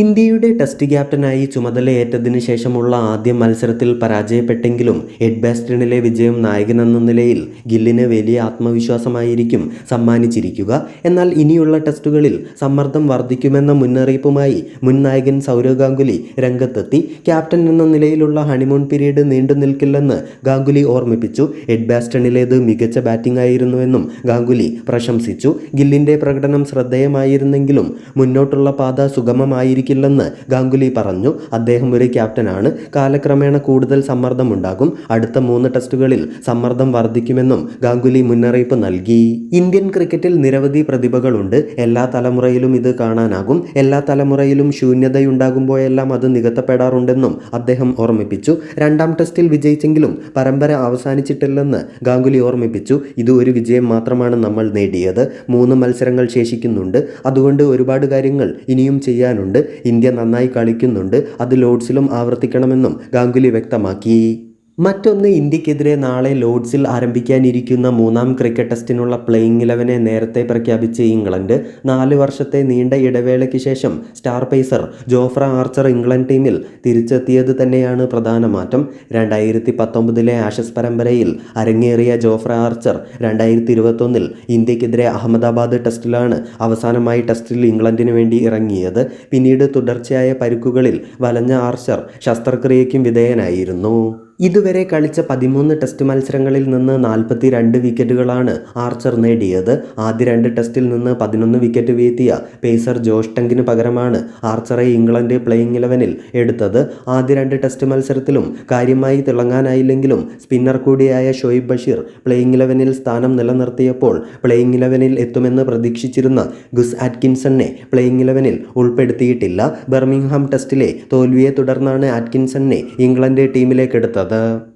ഇന്ത്യയുടെ ടെസ്റ്റ് ക്യാപ്റ്റനായി ചുമതലയേറ്റതിനു ശേഷമുള്ള ആദ്യ മത്സരത്തിൽ പരാജയപ്പെട്ടെങ്കിലും എഡ്ബാസ്റ്റണിലെ വിജയം നായകനെന്ന നിലയിൽ ഗില്ലിന് വലിയ ആത്മവിശ്വാസമായിരിക്കും സമ്മാനിച്ചിരിക്കുക. എന്നാൽ ഇനിയുള്ള ടെസ്റ്റുകളിൽ സമ്മർദ്ദം വർദ്ധിക്കുമെന്ന മുന്നറിയിപ്പുമായി മുൻ നായകൻ സൗരവ് ഗാംഗുലി രംഗത്തെത്തി. ക്യാപ്റ്റൻ എന്ന നിലയിലുള്ള ഹണിമൂൺ പീരീഡ് നീണ്ടു നിൽക്കില്ലെന്ന് ഗാംഗുലി ഓർമ്മിപ്പിച്ചു. എഡ്ബാസ്റ്റണിലേത് മികച്ച ബാറ്റിംഗ് ആയിരുന്നുവെന്നും ഗാംഗുലി പ്രശംസിച്ചു. ഗില്ലിന്റെ പ്രകടനം ശ്രദ്ധേയമായിരുന്നെങ്കിലും മുന്നോട്ടുള്ള പാത സുഗമമായിരിക്കില്ലെന്ന് ഗാംഗുലി പറഞ്ഞു. അദ്ദേഹം ഒരു ക്യാപ്റ്റനാണ്. കാലക്രമേണ കൂടുതൽ സമ്മർദ്ദമുണ്ടാകും. അടുത്ത മൂന്ന് ടെസ്റ്റുകളിൽ സമ്മർദ്ദം വർദ്ധിക്കുമെന്നും ഗാംഗുലി മുന്നറിയിപ്പ് നൽകി. ഇന്ത്യൻ ക്രിക്കറ്റിൽ നിരവധി പ്രതിഭകളുണ്ട്. എല്ലാ തലമുറയിലും ഇത് കാണാനാകും. എല്ലാ തലമുറയിലും ശൂന്യതയുണ്ടാകുമ്പോഴെല്ലാം അത് നികത്തപ്പെടാറുണ്ടെന്നും അദ്ദേഹം ഓർമ്മിപ്പിച്ചു. രണ്ടാം ടെസ്റ്റിൽ വിജയിച്ചെങ്കിലും പരമ്പര അവസാനിച്ചിട്ടില്ലെന്ന് ഗാംഗുലി ഓർമ്മിപ്പിച്ചു. ഇത് ഒരു വിജയം മാത്രമാണ് നമ്മൾ നേടിയത്. മൂന്ന് മത്സരങ്ങൾ ശേഷിക്കുന്നുണ്ട്. അതുകൊണ്ട് ഒരുപാട് കാര്യങ്ങൾ ഇനിയും ചെയ്യാനുണ്ട്. ഇന്ത്യ നന്നായി കളിക്കുന്നുണ്ട്. അത് ലോഡ്സിലും ആവർത്തിക്കണമെന്നും ഗാംഗുലി വ്യക്തമാക്കി. മറ്റൊന്ന് ഇന്ത്യക്കെതിരെ നാളെ ലോഡ്സിൽ ആരംഭിക്കാനിരിക്കുന്ന മൂന്നാം ക്രിക്കറ്റ് ടെസ്റ്റിനുള്ള പ്ലേയിങ് ഇലവനെ നേരത്തെ പ്രഖ്യാപിച്ച് ഇംഗ്ലണ്ട് നാല് വർഷത്തെ നീണ്ട ഇടവേളയ്ക്ക് ശേഷം star pacer Jofra Archer England ടീമിൽ തിരിച്ചെത്തിയത് തന്നെയാണ് പ്രധാന മാറ്റം. രണ്ടായിരത്തി പത്തൊമ്പതിലെ ആഷസ് പരമ്പരയിൽ അരങ്ങേറിയ ജോഫ്ര ആർച്ചർ രണ്ടായിരത്തി ഇരുപത്തൊന്നിൽ ഇന്ത്യക്കെതിരെ അഹമ്മദാബാദ് ടെസ്റ്റിലാണ് അവസാനമായി ടെസ്റ്റിൽ ഇംഗ്ലണ്ടിന് വേണ്ടി ഇറങ്ങിയത്. പിന്നീട് തുടർച്ചയായ പരുക്കുകളിൽ വലഞ്ഞ ആർച്ചർ ശസ്ത്രക്രിയയ്ക്കും വിധേയനായിരുന്നു. ഇതുവരെ കളിച്ച പതിമൂന്ന് ടെസ്റ്റ് മത്സരങ്ങളിൽ നിന്ന് നാൽപ്പത്തി രണ്ട് വിക്കറ്റുകളാണ് ആർച്ചർ നേടിയത്. ആദ്യ രണ്ട് ടെസ്റ്റിൽ നിന്ന് പതിനൊന്ന് വിക്കറ്റ് വീഴ്ത്തിയ പേസർ ജോഷ് ടങ്കിന് പകരമാണ് ആർച്ചറെ ഇംഗ്ലണ്ട് പ്ലേയിങ് ഇലവനിൽ എടുത്തത്. ആദ്യ രണ്ട് ടെസ്റ്റ് മത്സരത്തിലും കാര്യമായി തിളങ്ങാനായില്ലെങ്കിലും സ്പിന്നർ കൂടിയായ ഷോയിബ് ബഷീർ പ്ലേയിങ് ഇലവനിൽ സ്ഥാനം നിലനിർത്തിയപ്പോൾ പ്ലേയിങ് ഇലവനിൽ എത്തുമെന്ന് പ്രതീക്ഷിച്ചിരുന്ന ഗുസ് ആറ്റ്കിൻസണിനെ പ്ലേയിങ് ഇലവനിൽ ഉൾപ്പെടുത്തിയിട്ടില്ല. ബർമിംഗ്ഹാം ടെസ്റ്റിലെ തോൽവിയെ തുടർന്നാണ് ആറ്റ്കിൻസണിനെ ഇംഗ്ലണ്ട് ടീമിലേക്ക് എടുത്തത്